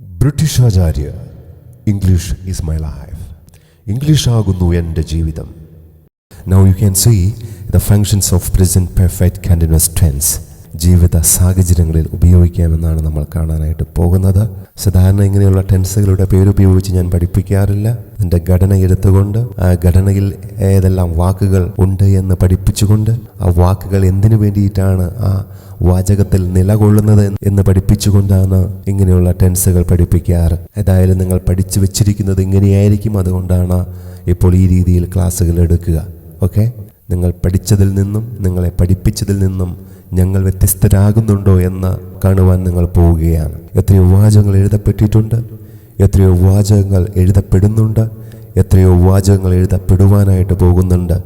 British Acharya English is my life English ആകുന്നു എന്റെ ജീവിതം. Now you can see the functions of present perfect continuous tense ജീവിത സാഹചര്യങ്ങളിൽ ഉപയോഗിക്കാമെന്നാണ് നമ്മൾ കാണാനായിട്ട് പോകുന്നത്. സാധാരണ ഇങ്ങനെയുള്ള ടെൻസുകളുടെ പേരുപയോഗിച്ച് ഞാൻ പഠിപ്പിക്കാറില്ല. അതിന്റെ ഘടന എടുത്തുകൊണ്ട് ആ ഘടനയിൽ ഏതെല്ലാം വാക്കുകൾ ഉണ്ട് എന്ന് പഠിപ്പിച്ചുകൊണ്ട് ആ വാക്കുകൾ എന്തിനു വേണ്ടിയിട്ടാണ് ആ വാചകത്തിൽ നിലകൊള്ളുന്നത് എന്ന് പഠിപ്പിച്ചുകൊണ്ടാണ് ഇങ്ങനെയുള്ള ടെൻസുകൾ പഠിപ്പിക്കാറ്. ഏതായാലും നിങ്ങൾ പഠിച്ചു വെച്ചിരിക്കുന്നത് ഇങ്ങനെയായിരിക്കും അതുകൊണ്ടാണ് ഇപ്പോൾ ഈ രീതിയിൽ ക്ലാസ്സുകൾ എടുക്കുക. ഓക്കെ? നിങ്ങൾ പഠിച്ചതിൽ നിന്നും നിങ്ങളെ പഠിപ്പിച്ചതിൽ നിന്നും ഞങ്ങൾ വ്യത്യസ്തരാകുന്നുണ്ടോ എന്ന് കാണുവാൻ നിങ്ങൾ പോവുകയാണ്. എത്രയോ വാചകങ്ങൾ എഴുതപ്പെട്ടിട്ടുണ്ട് എത്രയോ വാചകങ്ങൾ എഴുതപ്പെടുന്നുണ്ട് എത്രയോ വാചകങ്ങൾ എഴുതപ്പെടുവാനായിട്ട് പോകുന്നുണ്ട്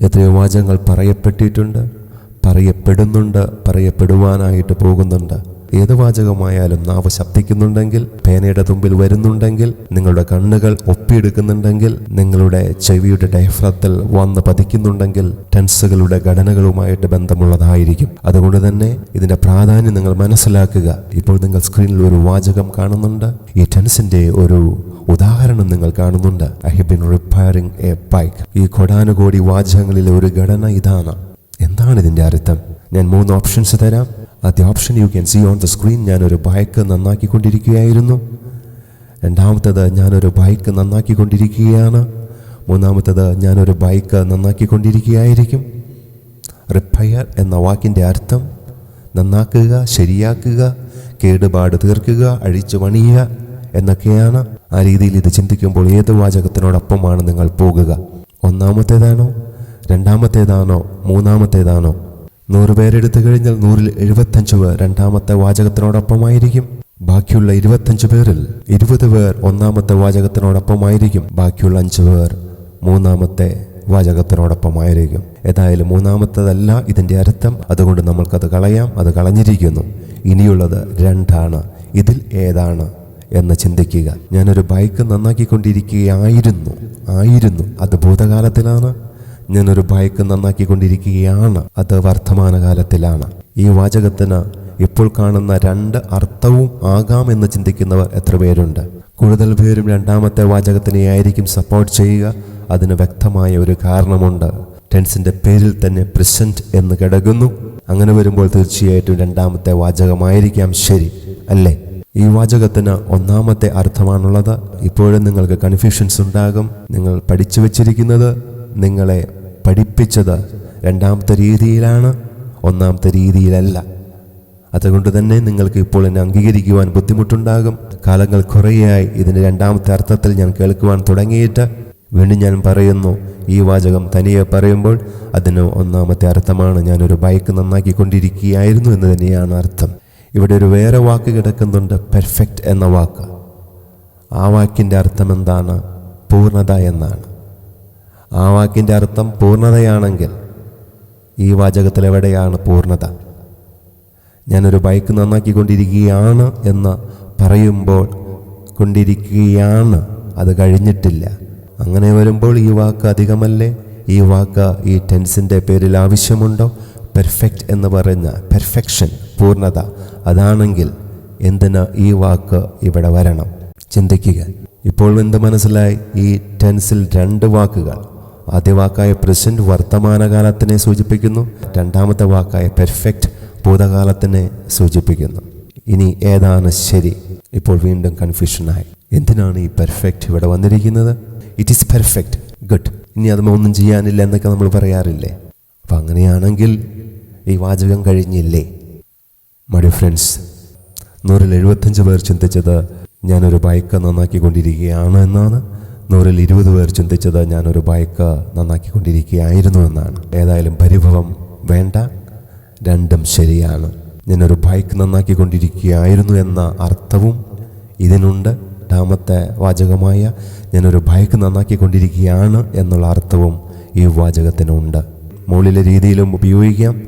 എത്രയോ വാചകങ്ങൾ പറയപ്പെട്ടിട്ടുണ്ട്. പറയപ്പെടുന്നുണ്ട് പറയപ്പെടുവാനായിട്ട് പോകുന്നുണ്ട്. ഏത് വാചകമായാലും നാവ് ശബ്ദിക്കുന്നുണ്ടെങ്കിൽ പേനയുടെ തുമ്പിൽ വരുന്നുണ്ടെങ്കിൽ നിങ്ങളുടെ കണ്ണുകൾ ഒപ്പിയെടുക്കുന്നുണ്ടെങ്കിൽ നിങ്ങളുടെ ചെവിയുടെ ഡയഫ്രത്തിൽ വന്ന് പതിക്കുന്നുണ്ടെങ്കിൽ ടെൻസുകളുടെ ഘടനകളുമായിട്ട് ബന്ധമുള്ളതായിരിക്കും. അതുകൊണ്ട് തന്നെ ഇതിന്റെ പ്രാധാന്യം നിങ്ങൾ മനസ്സിലാക്കുക. ഇപ്പോൾ നിങ്ങൾ സ്ക്രീനിൽ ഒരു വാചകം കാണുന്നുണ്ട്. ഈ ടെൻസിന്റെ ഒരു ഉദാഹരണം നിങ്ങൾ കാണുന്നുണ്ട്. ഐ ഹ് ബിൻ റിപ്പയറിംഗ് എ ബൈക്ക്. ഈ കൊടാനുകോടി വാചകങ്ങളിലെ ഒരു ഘടന ഇതാണ്. എന്താണ് ഇതിന്റെ അർത്ഥം? ഞാൻ മൂന്ന് ഓപ്ഷൻസ് തരാം. ആദ്യ option you can see on the screen ഞാനൊരു ബൈക്ക് നന്നാക്കിക്കൊണ്ടിരിക്കുകയായിരുന്നു. രണ്ടാമത്തത് ഞാനൊരു ബൈക്ക് നന്നാക്കിക്കൊണ്ടിരിക്കുകയാണ്. മൂന്നാമത്തത് ഞാനൊരു ബൈക്ക് നന്നാക്കിക്കൊണ്ടിരിക്കുകയായിരിക്കും. റിപ്പയർ എന്ന വാക്കിന്റെ അർത്ഥം നന്നാക്കുക ശരിയാക്കുക കേടുപാട് തീർക്കുക അഴിച്ചു പണിയുക എന്നൊക്കെയാണ്. ആ രീതിയിൽ ഇത് ചിന്തിക്കുമ്പോൾ ഏത് വാചകത്തിനോടൊപ്പമാണ് നിങ്ങൾ പോകുക? ഒന്നാമത്തേതാണോ? രണ്ടാമത്തേതാണോ മൂന്നാമത്തേതാണോ? നൂറ് പേരെടുത്തു കഴിഞ്ഞാൽ നൂറിൽ എഴുപത്തഞ്ച് പേർ രണ്ടാമത്തെ വാചകത്തിനോടൊപ്പമായിരിക്കും. ബാക്കിയുള്ള ഇരുപത്തഞ്ച് പേരിൽ ഇരുപത് പേർ ഒന്നാമത്തെ വാചകത്തിനോടൊപ്പമായിരിക്കും. ബാക്കിയുള്ള അഞ്ച് പേർ മൂന്നാമത്തെ വാചകത്തിനോടൊപ്പമായിരിക്കും. ഏതായാലും മൂന്നാമത്തതല്ല ഇതിന്റെ അർത്ഥം. അതുകൊണ്ട് നമ്മൾക്കത് കളയാം. അത് കളഞ്ഞിരിക്കുന്നു. ഇനിയുള്ളത് രണ്ടാണ്. ഇതിൽ ഏതാണ് എന്ന് ചിന്തിക്കുക. ഞാനൊരു ബൈക്ക് നന്നാക്കിക്കൊണ്ടിരിക്കുകയായിരുന്നു. ആയിരുന്നു. അത് ഭൂതകാലത്തിലാണ്. ഞാനൊരു ബൈക്ക് നന്നാക്കിക്കൊണ്ടിരിക്കുകയാണ്. അത് വർത്തമാനകാലത്തിലാണ്. ഈ വാചകത്തിന് ഇപ്പോൾ കാണുന്ന രണ്ട് അർത്ഥവും ആകാം എന്ന് ചിന്തിക്കുന്നവർ എത്ര പേരുണ്ട്? കൂടുതൽ പേരും രണ്ടാമത്തെ വാചകത്തിനെ ആയിരിക്കും സപ്പോർട്ട് ചെയ്യുക. അതിന് വ്യക്തമായ ഒരു കാരണമുണ്ട്. ടെൻസിന്റെ പേരിൽ തന്നെ പ്രസന്റ് എന്ന് കിടക്കുന്നു. അങ്ങനെ വരുമ്പോൾ തീർച്ചയായിട്ടും രണ്ടാമത്തെ വാചകമായിരിക്കാം ശരി അല്ലേ? ഈ വാചകത്തിന് ഒന്നാമത്തെ അർത്ഥമാണുള്ളത്. ഇപ്പോഴും നിങ്ങൾക്ക് കൺഫ്യൂഷൻസ് ഉണ്ടാകും. നിങ്ങൾ പഠിച്ചു വച്ചിരിക്കുന്നത് നിങ്ങളെ പഠിപ്പിച്ചത് രണ്ടാമത്തെ രീതിയിലാണ് ഒന്നാമത്തെ രീതിയിലല്ല. അതുകൊണ്ട് തന്നെ നിങ്ങൾക്ക് ഇപ്പോൾ എന്നെ അംഗീകരിക്കുവാൻ ബുദ്ധിമുട്ടുണ്ടാകും. കാലങ്ങൾ കുറേയായി ഇതിന്റെ രണ്ടാമത്തെ അർത്ഥത്തിൽ ഞാൻ കേൾക്കുവാൻ തുടങ്ങിയിട്ട്. വീണ്ടും ഞാൻ പറയുന്നു ഈ വാചകം തനിയെ പറയുമ്പോൾ അതിന് ഒന്നാമത്തെ അർത്ഥമാണ് ഞാനൊരു ബൈക്ക് നന്നാക്കിക്കൊണ്ടിരിക്കുകയായിരുന്നു എന്ന് തന്നെയാണ് അർത്ഥം. ഇവിടെ ഒരു വേറെ വാക്ക് കിടക്കുന്നുണ്ട് പെർഫെക്റ്റ് എന്ന വാക്ക്. ആ വാക്കിന്റെ അർത്ഥം എന്താണ്? പൂർണത എന്നാണ്. ആ വാക്കിന്റെ അർത്ഥം പൂർണതയാണെങ്കിൽ ഈ വാചകത്തിൽ എവിടെയാണ് പൂർണത? ഞാനൊരു ബൈക്ക് നന്നാക്കിക്കൊണ്ടിരിക്കുകയാണ് എന്ന് പറയുമ്പോൾ കൊണ്ടിരിക്കുകയാണ് അത് കഴിഞ്ഞിട്ടില്ല. അങ്ങനെ വരുമ്പോൾ ഈ വാക്ക് അധികമല്ലേ? ഈ വാക്ക് ഈ ടെൻസിന്റെ പേരിൽ ആവശ്യമുണ്ടോ? പെർഫെക്റ്റ് എന്ന് പറഞ്ഞ പെർഫെക്ഷൻ പൂർണത അതാണെങ്കിൽ എന്തിന് ഈ വാക്ക് ഇവിടെ വരണം? ചിന്തിക്കുക. ഇപ്പോൾ എന്ത് മനസ്സിലായി? ഈ ടെൻസിൽ രണ്ട് വാക്കുകൾ. ആദ്യ വാക്കായ പ്രസന്റ് വർത്തമാനകാലത്തിനെ സൂചിപ്പിക്കുന്നു. രണ്ടാമത്തെ വാക്കായ പെർഫെക്റ്റ് ഭൂതകാലത്തിനെ സൂചിപ്പിക്കുന്നു. ഇനി ഏതാണ് ശരി? ഇപ്പോൾ വീണ്ടും കൺഫ്യൂഷനായി. എന്തിനാണ് ഈ പെർഫെക്റ്റ് ഇവിടെ വന്നിരിക്കുന്നത്? ഇറ്റ് ഈസ് പെർഫെക്റ്റ് ഗുഡ് ഇനി അത് ഒന്നും ചെയ്യാനില്ല എന്നൊക്കെ നമ്മൾ പറയാറില്ലേ? അപ്പം അങ്ങനെയാണെങ്കിൽ ഈ വാചകം കഴിഞ്ഞില്ലേ? മടി ഫ്രണ്ട്സ് നൂറിൽ എഴുപത്തഞ്ച് പേർ ചിന്തിച്ചത് ഞാനൊരു ബൈക്ക് നന്നാക്കിക്കൊണ്ടിരിക്കുകയാണ് എന്നാണ്. നൂറിൽ ഇരുപത് പേർ ചിന്തിച്ചത് ഞാനൊരു ബൈക്ക് നന്നാക്കിക്കൊണ്ടിരിക്കുകയായിരുന്നു എന്നാണ്. ഏതായാലും പരിഭവം വേണ്ട രണ്ടും ശരിയാണ്. ഞാനൊരു ബൈക്ക് നന്നാക്കിക്കൊണ്ടിരിക്കുകയായിരുന്നു എന്ന അർത്ഥവും ഇതിനുണ്ട്. രണ്ടാമത്തെ വാചകമായ ഞാനൊരു ബൈക്ക് നന്നാക്കിക്കൊണ്ടിരിക്കുകയാണ് എന്നുള്ള അർത്ഥവും ഈ വാചകത്തിനുണ്ട്. മുകളിലെ രീതിയിലും ഉപയോഗിക്കാം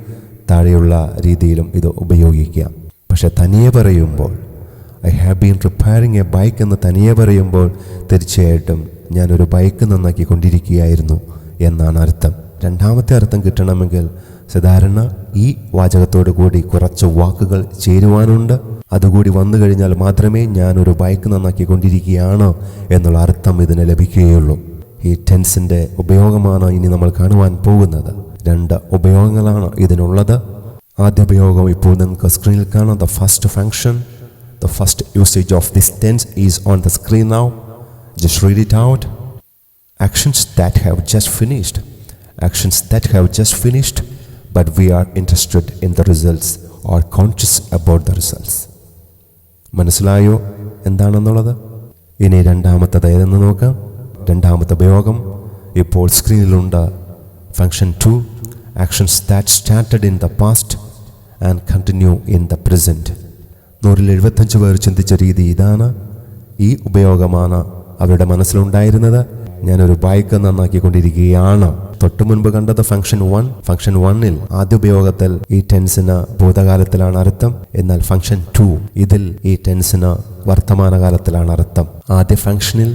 താഴെയുള്ള രീതിയിലും ഇത് ഉപയോഗിക്കാം. പക്ഷെ തനിയെ പറയുമ്പോൾ I have been repairing a bike എന്ന് തനിയെ പറയുമ്പോൾ തീർച്ചയായിട്ടും ഞാനൊരു ബൈക്ക് നന്നാക്കി കൊണ്ടിരിക്കുകയായിരുന്നു എന്നാണ് അർത്ഥം. രണ്ടാമത്തെ അർത്ഥം കിട്ടണമെങ്കിൽ സാധാരണ ഈ വാചകത്തോടു കൂടി കുറച്ച് വാക്കുകൾ ചേരുവാനുണ്ട്. അതുകൂടി വന്നു കഴിഞ്ഞാൽ മാത്രമേ ഞാനൊരു ബൈക്ക് നന്നാക്കി കൊണ്ടിരിക്കുകയാണ് എന്നുള്ള അർത്ഥം ഇതിന് ലഭിക്കുകയുള്ളൂ. ഈ ടെൻസിന്റെ ഉപയോഗമാണ് ഇനി നമ്മൾ കാണുവാൻ പോകുന്നത്. രണ്ട് ഉപയോഗങ്ങളാണ് ഇതിനുള്ളത്. ആദ്യ ഉപയോഗം ഇപ്പോൾ നിങ്ങൾക്ക് സ്ക്രീനിൽ കാണാം. The first function the first usage of this tense is on the screen now just read it out actions that have just finished. Actions that have just finished but we are interested in the results or conscious about the results. മനസ്സിലായോ? എന്താണെന്നുള്ളത്? ഇനി രണ്ടാമത്തത് ഏതെന്ന് നോക്കാം. രണ്ടാമത്തെ ഉപയോഗം. ഇപ്പോൾ സ്ക്രീനിലുണ്ട്. Function two actions that started in the past and continue in the present നൂറിൽ എഴുപത്തഞ്ച് പേർ ചിന്തിച്ച രീതി ഇതാണ് ഈ ഉപയോഗമാണ് അവരുടെ മനസ്സിലുണ്ടായിരുന്നത് ഞാനൊരു ബൈക്ക് നന്നാക്കിക്കൊണ്ടിരിക്കുകയാണ് തൊട്ടു മുൻപ് കണ്ടത് ഫംഗ്ഷൻ വൺ ഫംഗ്ഷൻ വണ്ണിൽ ആദ്യ ഉപയോഗത്തിൽ ഈ ടെൻസിന് ഭൂതകാലത്തിലാണ് അർത്ഥം എന്നാൽ ഫംഗ്ഷൻ ടു ഇതിൽ ഈ ടെൻസിന് വർത്തമാനകാലത്തിലാണ് അർത്ഥം ആദ്യ ഫംഗ്ഷനിൽ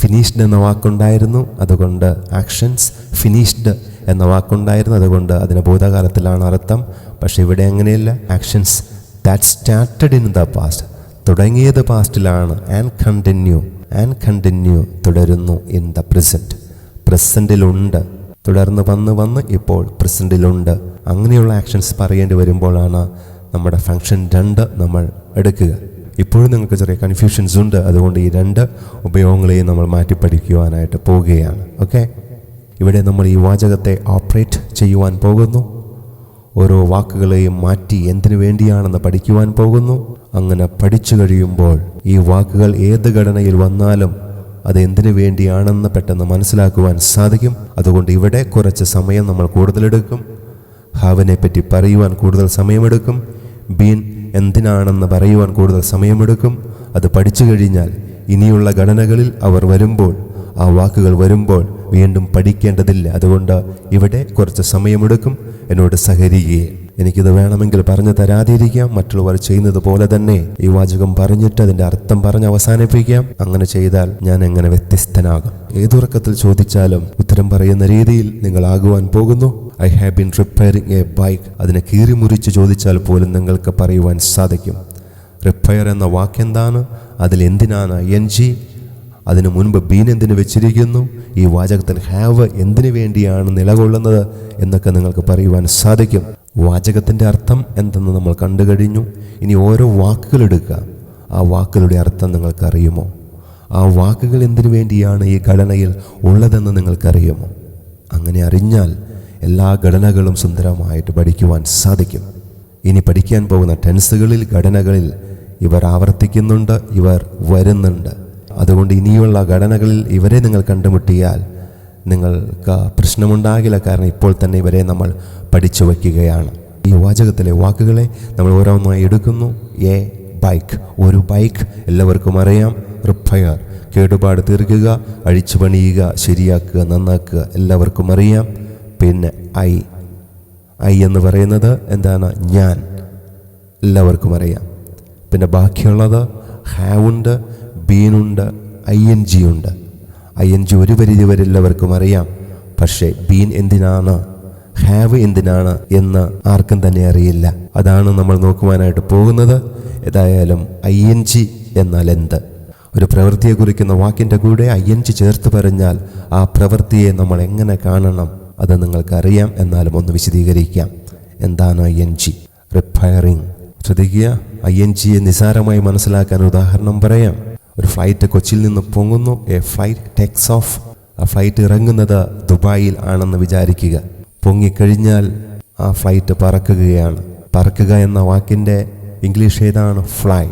ഫിനിഷ്ഡ് എന്ന വാക്കുണ്ടായിരുന്നു അതുകൊണ്ട് ആക്ഷൻസ് ഫിനിഷ്ഡ് എന്ന വാക്കുണ്ടായിരുന്നു അതുകൊണ്ട് അതിന് ഭൂതകാലത്തിലാണ് അർത്ഥം പക്ഷെ ഇവിടെ അങ്ങനെയല്ല actions that started in the past തുടങ്ങിയത് പാസ്റ്റിലാണ് ആൻഡ് കണ്ടിന്യൂ ആൻഡ് കണ്ടിന്യൂ തുടരുന്നു ഇൻ ദ പ്രസന്റ് പ്രസന്റിലുണ്ട് തുടർന്ന് വന്ന് വന്ന് ഇപ്പോൾ പ്രസന്റിലുണ്ട് അങ്ങനെയുള്ള ആക്ഷൻസ് പറയേണ്ടി വരുമ്പോഴാണ് നമ്മുടെ ഫങ്ഷൻ രണ്ട് നമ്മൾ എടുക്കുക. ഇപ്പോഴും നിങ്ങൾക്ക് ചെറിയ കൺഫ്യൂഷൻസ് ഉണ്ട്. അതുകൊണ്ട് ഈ രണ്ട് ഉപയോഗങ്ങളെയും നമ്മൾ മാറ്റി പഠിക്കുവാനായിട്ട് പോവുകയാണ് ഓക്കെ ഇവിടെ നമ്മൾ ഈ വാചകത്തെ ഓപ്പറേറ്റ് ചെയ്യുവാൻ പോകുന്നു. ഓരോ വാക്കുകളെയും മാറ്റി എന്തിനു വേണ്ടിയാണെന്ന് പഠിക്കുവാൻ പോകുന്നു? അങ്ങനെ പഠിച്ചു കഴിയുമ്പോൾ ഈ വാക്കുകൾ ഏത് ഘടനയിൽ വന്നാലും അത് എന്തിനു വേണ്ടിയാണെന്ന് പെട്ടെന്ന് മനസ്സിലാക്കുവാൻ സാധിക്കും. അതുകൊണ്ട് ഇവിടെ കുറച്ച് സമയം നമ്മൾ കൂടുതലെടുക്കും. ഹാവിനെ പറ്റി പറയുവാൻ കൂടുതൽ സമയമെടുക്കും. ബീൻ എന്തിനാണെന്ന് പറയുവാൻ കൂടുതൽ സമയമെടുക്കും. അത് പഠിച്ചു കഴിഞ്ഞാൽ ഇനിയുള്ള ഘടനകളിൽ അവർ വരുമ്പോൾ ആ വാക്കുകൾ വരുമ്പോൾ വീണ്ടും പഠിക്കേണ്ടതില്ല. അതുകൊണ്ട് ഇവിടെ കുറച്ച് സമയമെടുക്കും. എന്നോട് സഹകരിക്കുകയും എനിക്കിത് വേണമെങ്കിൽ പറഞ്ഞു തരാതിരിക്കാം. മറ്റുള്ളവർ ചെയ്യുന്നത് പോലെ തന്നെ ഈ വാചകം പറഞ്ഞിട്ട് അതിന്റെ അർത്ഥം പറഞ്ഞ് അവസാനിപ്പിക്കാം. അങ്ങനെ ചെയ്താൽ ഞാൻ എങ്ങനെ വ്യത്യസ്തനാകും? ഏതുറക്കത്തിൽ ചോദിച്ചാലും ഉത്തരം പറയുന്ന രീതിയിൽ നിങ്ങൾ ആകുവാൻ പോകുന്നു. I have been repairing a bike അതിനെ കീറിമുറിച്ച് ചോദിച്ചാൽ പോലും നിങ്ങൾക്ക് പറയുവാൻ സാധിക്കും. റിപ്പയർ എന്ന വാക്കെന്താണ്? അതിൽ എന്തിനാണ് എൻ ജി അതിനു മുൻപ് ബീൻ എന്തിനു വെച്ചിരിക്കുന്നു? ഈ വാചകത്തിൽ ഹാവ് എന്തിനു വേണ്ടിയാണ് നിലകൊള്ളുന്നത് എന്നൊക്കെ നിങ്ങൾക്ക് പറയുവാൻ സാധിക്കും. വാചകത്തിന്റെ അർത്ഥം എന്തെന്ന് നമ്മൾ കണ്ടു കഴിഞ്ഞു. ഇനി ഓരോ വാക്കുകൾ എടുക്കുക. ആ വാക്കുകളുടെ അർത്ഥം നിങ്ങൾക്കറിയുമോ? ആ വാക്കുകൾ എന്തിനു വേണ്ടിയാണ് ഈ ഘടനയിൽ ഉള്ളതെന്ന് നിങ്ങൾക്കറിയുമോ? അങ്ങനെ അറിഞ്ഞാൽ എല്ലാ ഘടനകളും സുന്ദരമായിട്ട് പഠിക്കുവാൻ സാധിക്കും. ഇനി പഠിക്കാൻ പോകുന്ന ടെൻസുകളിൽ ഘടനകളിൽ ഇവർ ആവർത്തിക്കുന്നുണ്ട് ഇവർ വരുന്നുണ്ട്. അതുകൊണ്ട് ഇനിയുള്ള ഘടനകളിൽ ഇവരെ നിങ്ങൾ കണ്ടുമുട്ടിയാൽ നിങ്ങൾക്ക് പ്രശ്നമുണ്ടാകില്ല. കാരണം ഇപ്പോൾ തന്നെ ഇവരെ നമ്മൾ പഠിച്ചു വയ്ക്കുകയാണ്. ഈ വാചകത്തിലെ വാക്കുകളെ നമ്മൾ ഓരോന്നായി എടുക്കുന്നു. A bike. ഒരു ബൈക്ക് എല്ലാവർക്കും അറിയാം. റിപ്പയർ. കേടുപാട് തീർക്കുക അഴിച്ചു പണിയുക ശരിയാക്കുക നന്നാക്കുക എല്ലാവർക്കും അറിയാം. പിന്നെ ഐ. ഐ എന്ന് പറയുന്നത് എന്താണ്? ഞാൻ. എല്ലാവർക്കും അറിയാം. പിന്നെ ബാക്കിയുള്ളത് ഹാവുണ്ട്. ബീനുണ്ട് ഐ എൻ ജി ഉണ്ട് ഐ എൻ ജി ഒരു പരിധി വരെ എല്ലാവർക്കും അറിയാം. പക്ഷേ ബീൻ എന്തിനാണ് ഹാവ് എന്തിനാണ് എന്ന് ആർക്കും തന്നെ അറിയില്ല. അതാണ് നമ്മൾ നോക്കുവാനായിട്ട് പോകുന്നത്. ഏതായാലും ഐ എൻ ജി എന്നാൽ എന്ത്? ഒരു പ്രവൃത്തിയെ കുറിക്കുന്ന വാക്കിന്റെ കൂടെ ഐ എൻ ജി ചേർത്ത് പറഞ്ഞാൽ ആ പ്രവൃത്തിയെ നമ്മൾ എങ്ങനെ കാണണം അത് നിങ്ങൾക്കറിയാം. എന്നാലും ഒന്ന് വിശദീകരിക്കാം. എന്താണ് ഐ എൻ ജി? റിഫയറിങ് ശ്രദ്ധിക്കുക ഐ എൻ ജിയെ നിസാരമായി മനസ്സിലാക്കാൻ ഉദാഹരണം പറയാം. ഒരു ഫ്ലൈറ്റ് കൊച്ചിയിൽ നിന്ന് പൊങ്ങുന്നു. എ ഫ്ലൈറ്റ് ടേക്സ് ഓഫ് ആ ഫ്ലൈറ്റ് ഇറങ്ങുന്നത് ദുബായിൽ ആണെന്ന് വിചാരിക്കുക. പൊങ്ങിക്കഴിഞ്ഞാൽ ആ ഫ്ലൈറ്റ് പറക്കുകയാണ്. പറക്കുക എന്ന വാക്കിന്റെ ഇംഗ്ലീഷ് ഏതാണ്? ഫ്ലൈ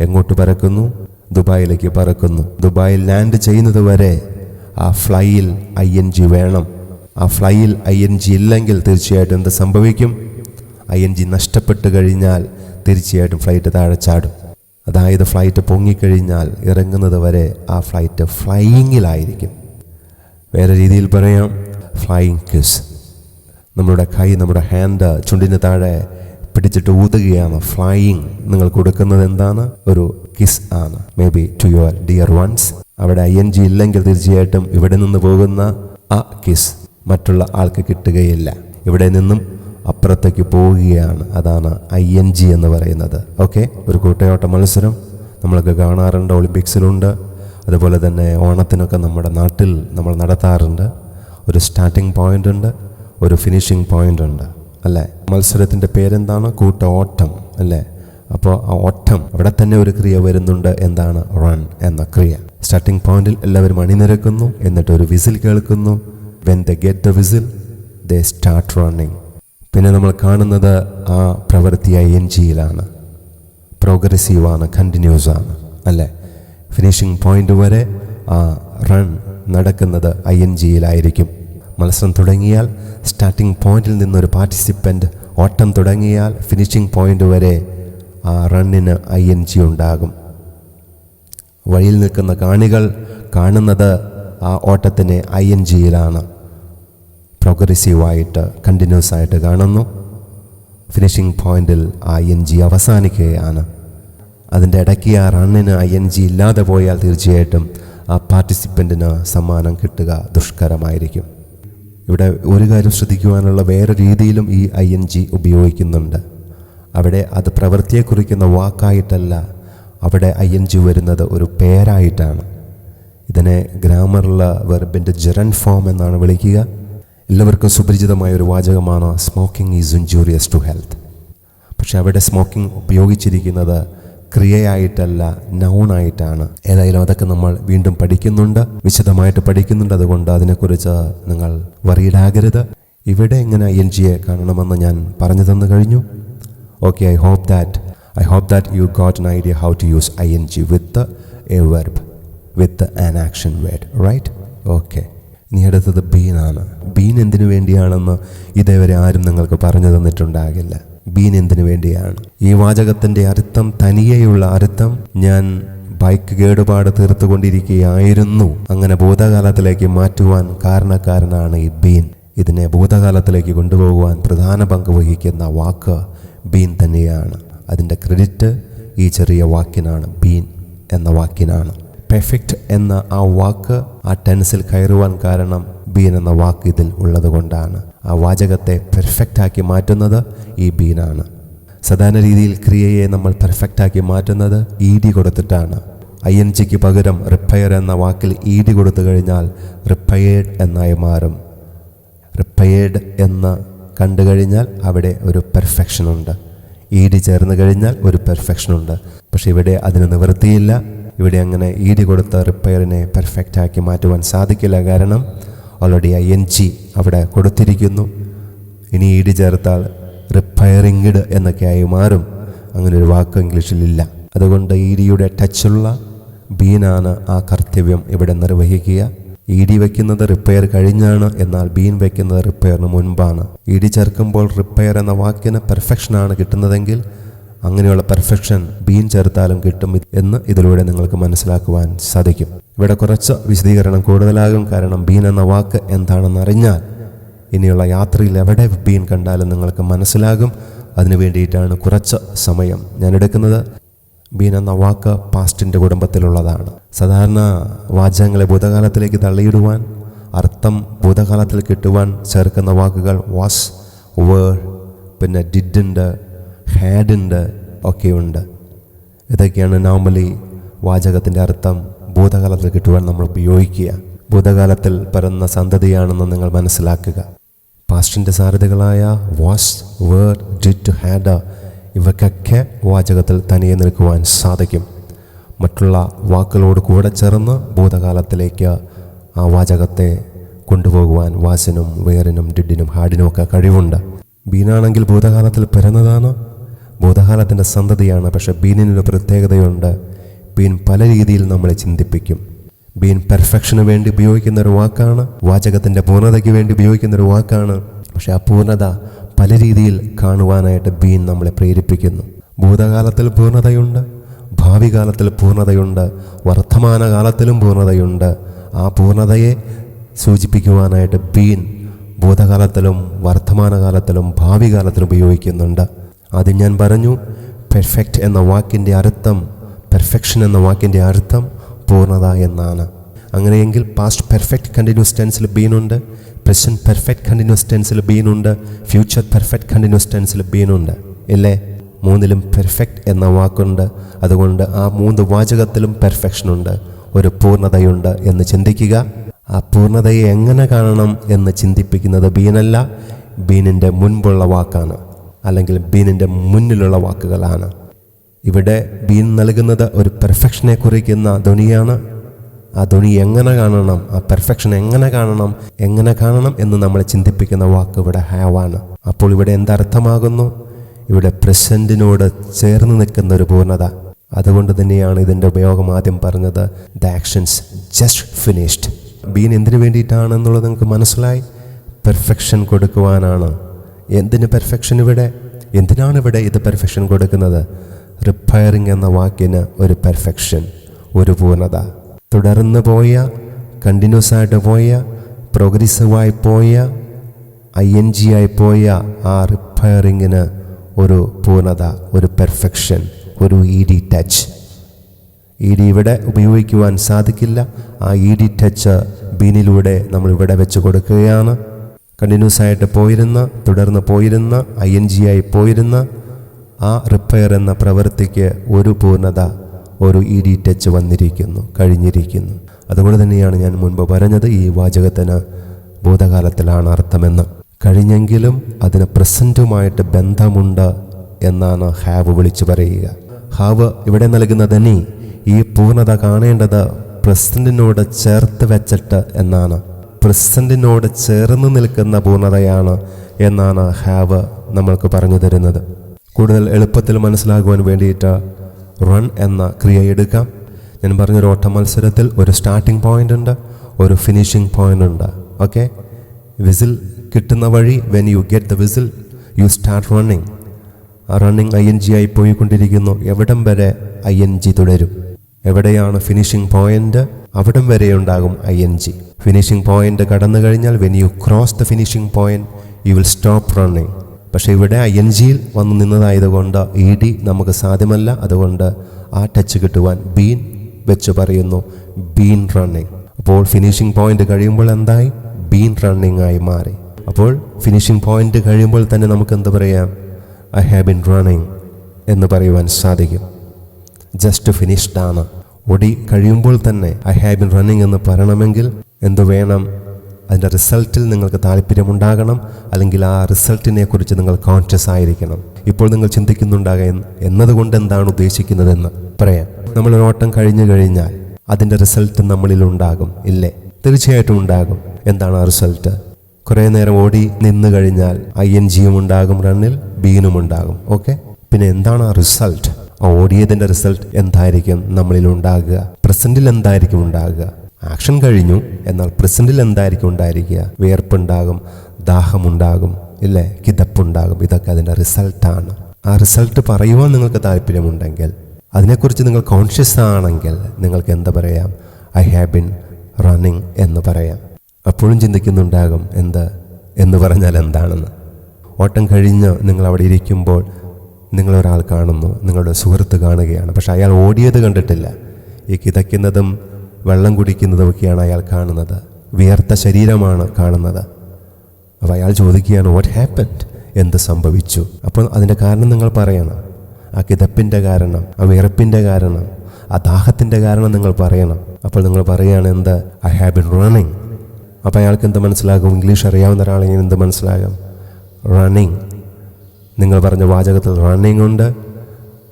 എങ്ങോട്ട് പറക്കുന്നു? ദുബായിലേക്ക് പറക്കുന്നു. ദുബായിൽ ലാൻഡ് ചെയ്യുന്നത് വരെ ആ ഫ്ലൈയിൽ ഐ എൻ ജി വേണം. ആ ഫ്ലൈയിൽ ഐ എൻ ജി ഇല്ലെങ്കിൽ തീർച്ചയായിട്ടും എന്ത് സംഭവിക്കും? ഐ എൻ ജി നഷ്ടപ്പെട്ട് കഴിഞ്ഞാൽ തീർച്ചയായിട്ടും ഫ്ലൈറ്റ് താഴെ ചാടും. അതായത് ഫ്ലൈറ്റ് പൊങ്ങിക്കഴിഞ്ഞാൽ ഇറങ്ങുന്നത് വരെ ആ ഫ്ലൈറ്റ് ഫ്ലൈയിങ്ങിലായിരിക്കും. വേറെ രീതിയിൽ പറയാം ഫ്ലൈയിങ് കിസ് നമ്മുടെ കൈ നമ്മുടെ ഹാൻഡ് ചുണ്ടിന് താഴെ പിടിച്ചിട്ട് ഊതുകയാണ് ഫ്ലൈയിങ് നിങ്ങൾ കൊടുക്കുന്നത് എന്താണ്? ഒരു കിസ് ആണ്. Maybe to your dear ones അവിടെ ഐ എൻ ജി ഇല്ലെങ്കിൽ തീർച്ചയായിട്ടും ഇവിടെ നിന്ന് പോകുന്ന ആ കിസ് മറ്റുള്ള ആൾക്ക് കിട്ടുകയില്ല. ഇവിടെ നിന്നും അപ്പുറത്തേക്ക് പോവുകയാണ്. അതാണ് ഐ എൻ ജി എന്ന് പറയുന്നത്. ഓക്കെ ഒരു കൂട്ടയോട്ട മത്സരം നമ്മളൊക്കെ കാണാറുണ്ട്. ഒളിമ്പിക്സിലുണ്ട്. അതുപോലെ തന്നെ ഓണത്തിനൊക്കെ നമ്മുടെ നാട്ടിൽ നമ്മൾ നടത്താറുണ്ട്. ഒരു സ്റ്റാർട്ടിംഗ് പോയിന്റ് ഉണ്ട്. ഒരു ഫിനിഷിംഗ് പോയിന്റ് ഉണ്ട്. അല്ലേ? മത്സരത്തിന്റെ പേരെന്താണ്? കൂട്ട ഓട്ടം അല്ലേ? അപ്പോൾ ആ ഓട്ടം അവിടെ തന്നെ ഒരു ക്രിയ വരുന്നുണ്ട്. എന്താണ്? റൺ എന്ന ക്രിയ. സ്റ്റാർട്ടിംഗ് പോയിന്റിൽ എല്ലാവരും അണിനിരക്കുന്നു. എന്നിട്ട് ഒരു വിസിൽ കേൾക്കുന്നു. When they get the whistle they start running പിന്നെ നമ്മൾ കാണുന്നത് ആ പ്രവൃത്തി ഐ എൻ ജിയിലാണ് പ്രോഗ്രസീവാണ് കണ്ടിന്യൂസ് ആണ് അല്ലേ? ഫിനിഷിംഗ് പോയിന്റ് വരെ ആ റൺ നടക്കുന്നത് ഐ എൻ ജിയിലായിരിക്കും മത്സരം തുടങ്ങിയാൽ സ്റ്റാർട്ടിംഗ് പോയിന്റിൽ നിന്നൊരു പാർട്ടിസിപ്പന്റ് ഓട്ടം തുടങ്ങിയാൽ ഫിനിഷിംഗ് പോയിന്റ് വരെ ആ റണ്ണിന് ഐ എൻ ജി ഉണ്ടാകും. വഴിയിൽ നിൽക്കുന്ന കാണികൾ കാണുന്നത് ആ ഓട്ടത്തിനെ ഐ എൻ ജിയിലാണ് പ്രോഗ്രസീവായിട്ട് കണ്ടിന്യൂസ് ആയിട്ട് കാണുന്നു ഫിനിഷിംഗ് പോയിന്റിൽ ഐ എൻ ജി അവസാനിക്കുകയാണ്. അതിന്റെ ഇടയ്ക്ക് ആ റണ്ണിന് ഐ എൻ ജി ഇല്ലാതെ പോയാൽ തീർച്ചയായിട്ടും ആ പാർട്ടിസിപ്പന്റിന് സമ്മാനം കിട്ടുക ദുഷ്കരമായിരിക്കും. ഇവിടെ ഒരു കാര്യം ശ്രദ്ധിക്കുവാനുള്ള വേറെ രീതിയിലും ഈ ഐ എൻ ജി ഉപയോഗിക്കുന്നുണ്ട്. അവിടെ അത് പ്രവൃത്തിയെ കുറിക്കുന്ന വാക്കായിട്ടല്ല അവിടെ ഐ എൻ ജി വരുന്നത് ഒരു പേരായിട്ടാണ്. ഇതിനെ ഗ്രാമറിലുള്ള വെർബിന്റെ ജെറൻ ഫോം എന്നാണ് വിളിക്കുക. എല്ലാവർക്കും സുപരിചിതമായ ഒരു വാചകമാണ് smoking is injurious to health പക്ഷേ അവിടെ സ്മോക്കിംഗ് ഉപയോഗിച്ചിരിക്കുന്നത് ക്രിയയായിട്ടല്ല നൗണായിട്ടാണ് ഏതായാലും അതൊക്കെ നമ്മൾ വീണ്ടും പഠിക്കുന്നുണ്ട് വിശദമായിട്ട് പഠിക്കുന്നുണ്ട്. അതുകൊണ്ട് അതിനെക്കുറിച്ച് നിങ്ങൾ വറിയിടാകരുത് ഇവിടെ എങ്ങനെ ഐ എൻ ജിയെ കാണണമെന്ന് ഞാൻ പറഞ്ഞു തന്നു കഴിഞ്ഞു. Okay I hope that I hope that you got an idea how to use I N G with a verb with an action word right okay ഇനി അടുത്തത് ബീനാണ്. ബീൻ എന്തിനു വേണ്ടിയാണെന്ന് ഇതേവരെ ആരും നിങ്ങൾക്ക് പറഞ്ഞു തന്നിട്ടുണ്ടാകില്ല. ബീൻ എന്തിനു വേണ്ടിയാണ്? ഈ വാചകത്തിന്റെ അർത്ഥം തനിയെയുള്ള അർത്ഥം. ഞാൻ ബൈക്ക് കേടുപാട് തീർത്തുകൊണ്ടിരിക്കുകയായിരുന്നു. അങ്ങനെ ഭൂതകാലത്തിലേക്ക് മാറ്റുവാൻ കാരണക്കാരനാണ് ഈ ബീൻ. ഇതിനെ ഭൂതകാലത്തിലേക്ക് കൊണ്ടുപോകുവാൻ പ്രധാന പങ്ക് വഹിക്കുന്ന വാക്ക് ബീൻ തന്നെയാണ്. അതിന്റെ ക്രെഡിറ്റ് ഈ ചെറിയ വാക്കിനാണ് ബീൻ എന്ന വാക്കിനാണ്. പെർഫെക്റ്റ് എന്ന ആ വാക്ക് ആ ടെൻസിൽ കയറുവാൻ കാരണം ബീൻ എന്ന വാക്ക് ഇതിൽ ഉള്ളത് കൊണ്ടാണ്. ആ വാചകത്തെ പെർഫെക്റ്റ് ആക്കി മാറ്റുന്നത് ഈ ബീനാണ്. സാധാരണ രീതിയിൽ ക്രിയയെ നമ്മൾ പെർഫെക്റ്റ് ആക്കി മാറ്റുന്നത് ഇ ഡി കൊടുത്തിട്ടാണ്. ഐ എൻ ജിക്ക് പകരം റിപ്പയർ എന്ന വാക്കിൽ ഇ ഡി കൊടുത്തു കഴിഞ്ഞാൽ റിപ്പയേർഡ് എന്നായി മാറും. റിപ്പയേർഡ് എന്ന് കണ്ടു കഴിഞ്ഞാൽ അവിടെ ഒരു പെർഫെക്ഷനുണ്ട് ഇ ഡി ചേർന്ന് കഴിഞ്ഞാൽ ഒരു പെർഫെക്ഷനുണ്ട് പക്ഷെ ഇവിടെ അതിന് നിവൃത്തിയില്ല. ഇവിടെ അങ്ങനെ ഈതി കൊടുത്ത റിപ്പയറിനെ പെർഫെക്റ്റ് ആക്കി മാറ്റുവാൻ സാധിക്കില്ല. കാരണം ഓൾറെഡി ഐ എൻ ജി അവിടെ കൊടുത്തിരിക്കുന്നു. ഇനി ഈടി ചേർത്താൽ റിപ്പയറിങ്ഡ് എന്നൊക്കെയായി മാറും. അങ്ങനെ ഒരു വാക്ക് ഇംഗ്ലീഷിലില്ല അതുകൊണ്ട് ഈടിയുടെ ടച്ചുള്ള ബീനാണ് ആ കർത്തവ്യം ഇവിടെ നിർവഹിക്കുക. ഇടി വയ്ക്കുന്നത് റിപ്പയർ കഴിഞ്ഞാണ് എന്നാൽ ബീൻ വയ്ക്കുന്നത് റിപ്പയറിന് മുൻപാണ്. ഇടി ചേർക്കുമ്പോൾ റിപ്പയർ എന്ന വാക്കിന് പെർഫെക്ഷനാണ് കിട്ടുന്നതെങ്കിൽ അങ്ങനെയുള്ള പെർഫെക്ഷൻ ബീൻ ചേർത്താലും കിട്ടും എന്ന് ഇതിലൂടെ നിങ്ങൾക്ക് മനസ്സിലാക്കുവാൻ സാധിക്കും. ഇവിടെ കുറച്ച് വിശദീകരണം കൂടുതലാകും. കാരണം ബീൻ എന്ന വാക്ക് എന്താണെന്ന് അറിഞ്ഞാൽ ഇനിയുള്ള യാത്രയിൽ എവിടെ ബീൻ കണ്ടാലും നിങ്ങൾക്ക് മനസ്സിലാകും. അതിനു വേണ്ടിയിട്ടാണ് കുറച്ച് സമയം ഞാൻ എടുക്കുന്നത്. ബീൻ എന്ന വാക്ക് പാസ്റ്റിന്റെ കുടുംബത്തിലുള്ളതാണ്. സാധാരണ വാചകങ്ങളെ ഭൂതകാലത്തിലേക്ക് തള്ളിയിടുവാൻ അർത്ഥം ഭൂതകാലത്തിൽ കിട്ടുവാൻ ചേർക്കുന്ന വാക്കുകൾ വാസ് വേർ പിന്നെ ഡിഡുണ്ട് ഹാഡുണ്ട് ഒക്കെയുണ്ട്. ഇതൊക്കെയാണ് നോർമലി വാചകത്തിന്റെ അർത്ഥം. ഭൂതകാലത്തിൽ കിട്ടുവാൻ നമ്മൾ ഉപയോഗിക്കുക. ഭൂതകാലത്തിൽ പരന്ന സന്തതിയാണെന്ന് നിങ്ങൾ മനസ്സിലാക്കുക. പാസ്റ്റിന്റെ സാരഥികളായ വാസ് വേർഡ് ഡിറ്റ് ഹാഡ് ഇവയ്ക്കൊക്കെ വാചകത്തിൽ തനിയെ നിൽക്കുവാൻ സാധിക്കും. മറ്റുള്ള വാക്കുകളോട് കൂടെ ചേർന്ന് ഭൂതകാലത്തിലേക്ക് ആ വാചകത്തെ കൊണ്ടുപോകുവാൻ വാസിനും വേറിനും ഡിഡിനും ഹാഡിനും ഒക്കെ കഴിവുണ്ട്. ബീനാണെങ്കിൽ ഭൂതകാലത്തിൽ പിറന്നതാണ്. ഭൂതകാലത്തിന്റെ സന്തതിയാണ് പക്ഷെ ബീനിനൊരു പ്രത്യേകതയുണ്ട്. ബീൻ പല രീതിയിൽ നമ്മളെ ചിന്തിപ്പിക്കും. ബീൻ പെർഫെക്ഷന് വേണ്ടി ഉപയോഗിക്കുന്ന ഒരു വാക്കാണ് വാചകത്തിന്റെ പൂർണതയ്ക്ക് വേണ്ടി ഉപയോഗിക്കുന്ന ഒരു വാക്കാണ് പക്ഷെ ആ പൂർണത പല രീതിയിൽ കാണുവാനായിട്ട് ബീൻ നമ്മളെ പ്രേരിപ്പിക്കുന്നു. ഭൂതകാലത്തിൽ പൂർണതയുണ്ട് ഭാവി കാലത്തിൽ പൂർണതയുണ്ട് വർത്തമാനകാലത്തിലും പൂർണതയുണ്ട്. ആ പൂർണതയെ സൂചിപ്പിക്കുവാനായിട്ട് ബീൻ ഭൂതകാലത്തിലും വർത്തമാനകാലത്തിലും ഭാവി കാലത്തിലും ഉപയോഗിക്കുന്നുണ്ട്. ആദ്യം ഞാൻ പറഞ്ഞു പെർഫെക്റ്റ് എന്ന വാക്കിന്റെ അർത്ഥം പെർഫെക്ഷൻ എന്ന വാക്കിന്റെ അർത്ഥം പൂർണത എന്നാണ്. അങ്ങനെയെങ്കിൽ പാസ്റ്റ് പെർഫെക്റ്റ് കണ്ടിന്യൂസ് ടെൻസിൽ ബീനുണ്ട് പ്രസന്റ് പെർഫെക്റ്റ് കണ്ടിന്യൂസ് ടെൻസിൽ ബീനുണ്ട് ഫ്യൂച്ചർ പെർഫെക്റ്റ് കണ്ടിന്യൂസ് ടെൻസിൽ ബീനുണ്ട് ഇല്ലേ? മൂന്നിലും പെർഫെക്റ്റ് എന്ന വാക്കുണ്ട്. അതുകൊണ്ട് ആ മൂന്ന് വാചകത്തിലും പെർഫെക്ഷൻ ഉണ്ട്. ഒരു പൂർണതയുണ്ട് എന്ന് ചിന്തിക്കുക. ആ പൂർണതയെ എങ്ങനെ കാണണം എന്ന് ചിന്തിപ്പിക്കുന്നത് ബീനല്ല ബീനിന്റെ മുൻപുള്ള വാക്കാണ്. അല്ലെങ്കിൽ ബീനിന്റെ മുന്നിലുള്ള വാക്കുകളാണ്. ഇവിടെ ബീൻ നൽകുന്നത് ഒരു പെർഫെക്ഷനെ കുറിക്കുന്ന ധ്വനിയാണ്. ആ ധ്വനി എങ്ങനെ കാണണം? ആ പെർഫെക്ഷൻ എങ്ങനെ കാണണം? എങ്ങനെ കാണണം എന്ന് നമ്മളെ ചിന്തിപ്പിക്കുന്ന വാക്ക് ഇവിടെ ഹാവാണ്. അപ്പോൾ ഇവിടെ എന്തർത്ഥമാകുന്നു ഇവിടെ പ്രസന്റിനോട് ചേർന്ന് നിൽക്കുന്ന ഒരു പൂർണത. അതുകൊണ്ട് തന്നെയാണ് ഇതിന്റെ ഉപയോഗം ആദ്യം പറഞ്ഞത് the actions just finished been എന്തിനു വേണ്ടിയിട്ടാണെന്നുള്ളത് നിങ്ങൾക്ക് മനസ്സിലായി? പെർഫെക്ഷൻ കൊടുക്കുവാനാണ്. എന്തിന് പെർഫെക്ഷൻ ഇവിടെ? എന്തിനാണ് ഇവിടെ ഇത് പെർഫെക്ഷൻ കൊടുക്കുന്നത്? റിപ്പയറിംഗ് എന്ന വാക്കിന് ഒരു പെർഫെക്ഷൻ ഒരു പൂർണത. തുടർന്ന് പോയ കണ്ടിന്യൂസ് ആയിട്ട് പോയ പ്രോഗ്രസീവായി പോയ ഐ എൻ ജി ആയി പോയ ആ റിപ്പയറിങ്ങിന് ഒരു പൂർണത ഒരു പെർഫെക്ഷൻ ഒരു E D touch E D ഇവിടെ ഉപയോഗിക്കുവാൻ സാധിക്കില്ല. ആ ഇ ഡി ടച്ച് ബീനിലൂടെ നമ്മൾ ഇവിടെ വെച്ച് കൊടുക്കുകയാണ്. കണ്ടിന്യൂസ് ആയിട്ട് പോയിരുന്ന തുടർന്ന് പോയിരുന്ന ഐ എൻ ജി ആയി പോയിരുന്ന ആ റിപ്പയർ എന്ന പ്രവൃത്തിക്ക് ഒരു പൂർണത ഒരു ഇ ഡി ടച്ച് വന്നിരിക്കുന്നു കഴിഞ്ഞിരിക്കുന്നു. അതുകൊണ്ട് തന്നെയാണ് ഞാൻ മുൻപ് പറഞ്ഞത് ഈ വാചകത്തിന് ഭൂതകാലത്തിലാണ് അർത്ഥമെന്ന്. കഴിഞ്ഞെങ്കിലും അതിന് പ്രസന്റുമായിട്ട് ബന്ധമുണ്ട് എന്നാണ് ഹാവ് വിളിച്ചു പറയുക. ഹാവ് ഇവിടെ നൽകുന്ന ഈ പൂർണത കാണേണ്ടത് പ്രസന്റിനോട് ചേർത്ത് വെച്ചിട്ട് എന്നാണ്. പ്രസന്റിനോട് ചേർന്ന് നിൽക്കുന്ന പൂർണതയാണ് എന്നാണ് ഹാവ് നമ്മൾക്ക് പറഞ്ഞു തരുന്നത്. കൂടുതൽ എളുപ്പത്തിൽ മനസ്സിലാകുവാൻ വേണ്ടിയിട്ട് റൺ എന്ന ക്രിയ എടുക്കാം. ഞാൻ പറഞ്ഞൊരു ഓട്ട മത്സരത്തിൽ ഒരു സ്റ്റാർട്ടിംഗ് പോയിന്റ് ഉണ്ട് ഒരു ഫിനിഷിംഗ് പോയിന്റ് ഉണ്ട്. ഓക്കെ വിസിൽ കിട്ടുന്ന വഴി when you get the whistle you start running ആ റണ്ണിങ് ഐ എൻ ജി ആയി പോയിക്കൊണ്ടിരിക്കുന്നു. എവിടം വരെ ഐ എൻ ജി തുടരും? എവിടെയാണ് ഫിനിഷിംഗ് പോയിന്റ് അവിടം വരെ ഉണ്ടാകും I N G finishing point കടന്നു കഴിഞ്ഞാൽ when you cross the finishing point you will stop running പക്ഷേ ഇവിടെ ഐ എൻ ജിയിൽ വന്നു നിന്നതായതുകൊണ്ട് ഇ ഡി നമുക്ക് സാധ്യമല്ല. അതുകൊണ്ട് ആ ടച്ച് കിട്ടുവാൻ ബീൻ വെച്ച് പറയുന്നു ബീൻ റണ്ണിങ് അപ്പോൾ ഫിനിഷിംഗ് പോയിന്റ് കഴിയുമ്പോൾ എന്തായി? ബീൻ റണ്ണിങ് ആയി മാറി. അപ്പോൾ ഫിനിഷിംഗ് പോയിന്റ് കഴിയുമ്പോൾ തന്നെ നമുക്ക് എന്ത് പറയാം? ഐ ഹാവ് ബിൻ റണ്ണിങ് എന്ന് പറയുവാൻ സാധിക്കും. ജസ്റ്റ് ഫിനിഷ്ഡ് ആണ്. ഓടി കഴിയുമ്പോൾ തന്നെ ഐ ഹാവ് ബിൻ റണ്ണിങ് എന്ന് പറയണമെങ്കിൽ എന്തു വേണം? അതിന്റെ റിസൾട്ടിൽ നിങ്ങൾക്ക് താല്പര്യമുണ്ടാകണം. അല്ലെങ്കിൽ ആ റിസൾട്ടിനെ കുറിച്ച് നിങ്ങൾ കോൺഷ്യസ് ആയിരിക്കണം. ഇപ്പോൾ നിങ്ങൾ ചിന്തിക്കുന്നുണ്ടാകാൻ എന്നതുകൊണ്ട് എന്താണ് ഉദ്ദേശിക്കുന്നതെന്ന്. പറയാം. നമ്മൾ ഓട്ടം കഴിഞ്ഞു കഴിഞ്ഞാൽ അതിന്റെ റിസൾട്ട് നമ്മളിൽ ഉണ്ടാകും. ഇല്ലേ? തീർച്ചയായിട്ടും ഉണ്ടാകും. എന്താണ് ആ റിസൾട്ട് കുറേ നേരം ഓടി നിന്ന് കഴിഞ്ഞാൽ ഐ എൻ ജിയും ഉണ്ടാകും. റണ്ണിൽ ബീനും ഉണ്ടാകും. ഓക്കെ? പിന്നെ എന്താണ് ആ റിസൾട്ട് ഓടിയതിന്റെ റിസൾട്ട് എന്തായിരിക്കും നമ്മളിൽ ഉണ്ടാകുക? പ്രസന്റിൽ എന്തായിരിക്കും ഉണ്ടാകുക? ആക്ഷൻ കഴിഞ്ഞു എന്നാൽ പ്രസന്റിൽ എന്തായിരിക്കും ഉണ്ടായിരിക്കുക? വിയർപ്പുണ്ടാകും ദാഹമുണ്ടാകും ഇല്ലേ? കിതപ്പുണ്ടാകും. ഇതൊക്കെ അതിന്റെ റിസൾട്ടാണ്. ആ റിസൾട്ട് പറയുവാൻ നിങ്ങൾക്ക് താല്പര്യമുണ്ടെങ്കിൽ അതിനെക്കുറിച്ച് നിങ്ങൾ കോൺഷ്യസ് ആണെങ്കിൽ നിങ്ങൾക്ക് എന്താ പറയാം? ഐ ഹാവ് ബിൻ റണ്ണിങ് എന്ന് പറയാം. അപ്പോഴും ചിന്തിക്കുന്നുണ്ടാകും എന്ത്? എന്ന് പറഞ്ഞാൽ എന്താണെന്ന്. ഓട്ടം കഴിഞ്ഞ് നിങ്ങൾ അവിടെ ഇരിക്കുമ്പോൾ നിങ്ങളൊരാൾ കാണുന്നു നിങ്ങളുടെ സുഹൃത്ത് കാണുകയാണ്. പക്ഷെ അയാൾ ഓടിയത് കണ്ടിട്ടില്ല. ഈ കിതയ്ക്കുന്നതും വെള്ളം കുടിക്കുന്നതും ഒക്കെയാണ് അയാൾ കാണുന്നത്. വിയർത്ത ശരീരമാണ് കാണുന്നത്. അപ്പോൾ അയാൾ ചോദിക്കുകയാണ് വാട്ട് ഹാപ്പൻഡ് എന്ത് സംഭവിച്ചു? അപ്പോൾ അതിന്റെ കാരണം നിങ്ങൾ പറയണം. ആ കിതപ്പിന്റെ കാരണം ആ വിയർപ്പിന്റെ കാരണം ആ ദാഹത്തിന്റെ കാരണം നിങ്ങൾ പറയണം. അപ്പോൾ നിങ്ങൾ പറയുകയാണ് എന്ത്? ഐ ഹാവ് ബിൻ റണ്ണിങ് അപ്പോൾ അയാൾക്ക് എന്ത് മനസ്സിലാകും? ഇംഗ്ലീഷ് അറിയാവുന്ന ഒരാളെങ്കിൽ എന്ത് മനസ്സിലാകും? റണ്ണിങ് നിങ്ങൾ പറഞ്ഞ വാചകത്തിൽ റണ്ണിംഗ് ഉണ്ട്.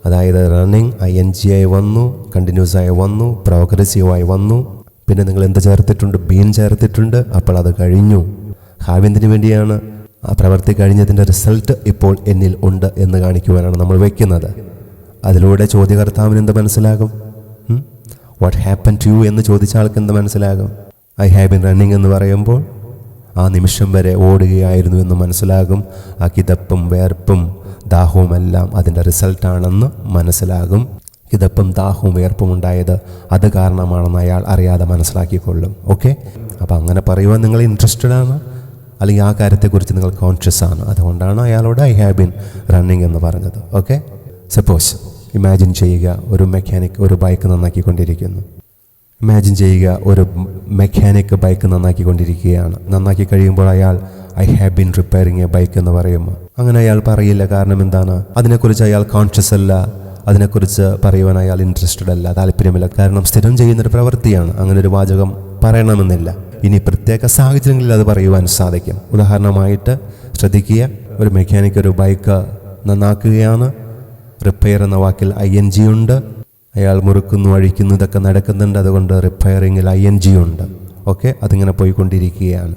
അതായത് റണ്ണിങ് ഐ എൻ ജി ആയി വന്നു കണ്ടിന്യൂസ് ആയി വന്നു പ്രോഗ്രസീവായി വന്നു. പിന്നെ നിങ്ങൾ എന്ത് ചേർത്തിട്ടുണ്ട്? ബീൻ ചേർത്തിട്ടുണ്ട്. അപ്പോൾ അത് കഴിഞ്ഞു. ഹാവ്യന്തിന് വേണ്ടിയാണ് ആ പ്രവൃത്തി കഴിഞ്ഞതിന്റെ റിസൾട്ട് ഇപ്പോൾ എന്നിൽ ഉണ്ട് എന്ന് കാണിക്കുവാനാണ് നമ്മൾ വയ്ക്കുന്നത് അതിലൂടെ ചോദ്യകർത്താവിന് എന്ത് മനസ്സിലാകും? വാട്ട് ഹാപ്പൻ ടു യു എന്ന് ചോദിച്ച ആൾക്ക് എന്ത് മനസ്സിലാകും? ഐ ഹാവ് ബിൻ റണ്ണിങ് എന്ന് പറയുമ്പോൾ ആ നിമിഷം വരെ ഓടുകയായിരുന്നു എന്ന് മനസ്സിലാകും. ആ കിതപ്പും വേർപ്പും ദാഹവുമെല്ലാം അതിന്റെ റിസൾട്ടാണെന്ന് മനസ്സിലാകും. കിതപ്പും ദാഹവും വേർപ്പും ഉണ്ടായത് അത് കാരണമാണെന്ന് അയാൾ അറിയാതെ മനസ്സിലാക്കിക്കൊള്ളും. ഓക്കെ? അപ്പോൾ അങ്ങനെ പറയുവാൻ നിങ്ങൾ ഇൻട്രസ്റ്റഡ് ആണ്? അല്ലെങ്കിൽ ആ കാര്യത്തെക്കുറിച്ച് നിങ്ങൾ കോൺഷ്യസ് ആണ്? അതുകൊണ്ടാണ് അയാളോട് ഐ ഹാവ് ബിൻ റണ്ണിങ് എന്ന് പറഞ്ഞത്. ഓക്കെ? സപ്പോസ് ഇമാജിൻ ചെയ്യുക. ഒരു മെക്കാനിക് ഒരു ബൈക്ക് നന്നാക്കിക്കൊണ്ടിരിക്കുന്നു. ഇമാജിൻ ചെയ്യുക ഒരു മെക്കാനിക് ബൈക്ക് നന്നാക്കിക്കൊണ്ടിരിക്കുകയാണ്. നന്നാക്കി കഴിയുമ്പോൾ അയാൾ I have been repairing a bike എന്ന് പറയും. അങ്ങനെ അയാൾ പറയില്ല കാരണം എന്താണ്? അതിനെക്കുറിച്ച് അയാൾ കോൺഷ്യസ് അല്ല. അതിനെക്കുറിച്ച് പറയുവാൻ അയാൾ ഇൻട്രസ്റ്റഡ് അല്ല താല്പര്യമില്ല. കാരണം സ്ഥിരം ചെയ്യുന്നൊരു പ്രവൃത്തിയാണ്. അങ്ങനെ ഒരു വാചകം പറയണമെന്നില്ല. ഇനി പ്രത്യേക സാഹചര്യങ്ങളിൽ അത് പറയുവാൻ സാധിക്കും. ഉദാഹരണമായിട്ട് ശ്രദ്ധിക്കുക ഒരു മെക്കാനിക് ഒരു ബൈക്ക് നന്നാക്കുകയാണ്. റിപ്പയർ എന്ന വാക്കിൽ ഐ എൻ ജി ഉണ്ട്. അയാൾ മുറുക്കുന്നു അഴിക്കുന്നു ഇതൊക്കെ നടക്കുന്നുണ്ട്. അതുകൊണ്ട് റിപ്പയറിങ്ങിൽ ഐ എൻ ജി ഉണ്ട്. ഓക്കെ അതിങ്ങനെ പോയിക്കൊണ്ടിരിക്കുകയാണ്.